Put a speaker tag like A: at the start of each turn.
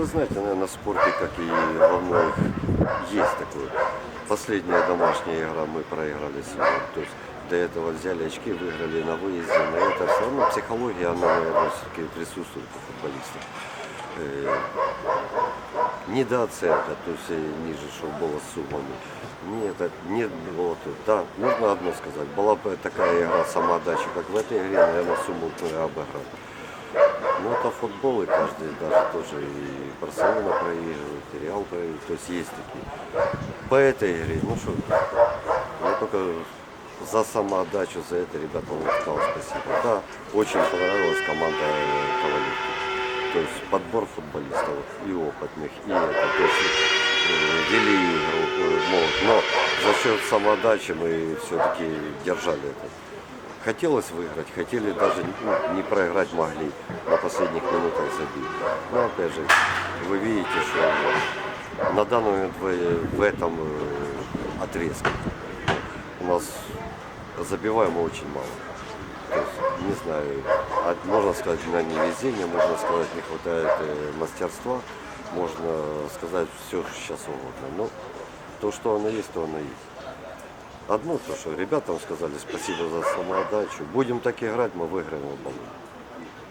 A: вы знаете, наверное, в спорте, как и во многих, есть такое. Последняя домашняя игра мы проиграли сегодня. То есть до этого взяли очки, выиграли на выезде. Но это все равно психология, она, наверное, все-таки присутствует у футболистов. Э, недооценка, то есть э, ниже, чтобы было с суммами. Нет, не тут. Да, нужно одно сказать. Была бы такая игра самоотдача, как в этой игре, наверное, сумму бы обыграли. Ну, это футбол, и каждый даже тоже и Барселона проигрывает, и Реал проигрывает, то есть есть такие. По этой игре, ну что, я только за самоотдачу, за это ребятам сказал спасибо. Да, очень понравилась команда э, Ковалевки. То есть подбор футболистов и опытных, и это, то есть э, вели игру, э, молод. но за счет самоотдачи мы все-таки держали это. Хотелось выиграть, хотели даже ну, не проиграть могли, на последних минутах забить. Но опять же, вы видите, что на данный момент в, в этом э, отрезке у нас забиваем очень мало. То есть, не знаю, от- можно сказать на невезение, можно сказать не хватает э, мастерства, можно сказать все сейчас угодно. Но то, что оно есть, то оно есть. Одно то, что ребятам сказали спасибо за самоотдачу. Будем так играть, мы выиграем.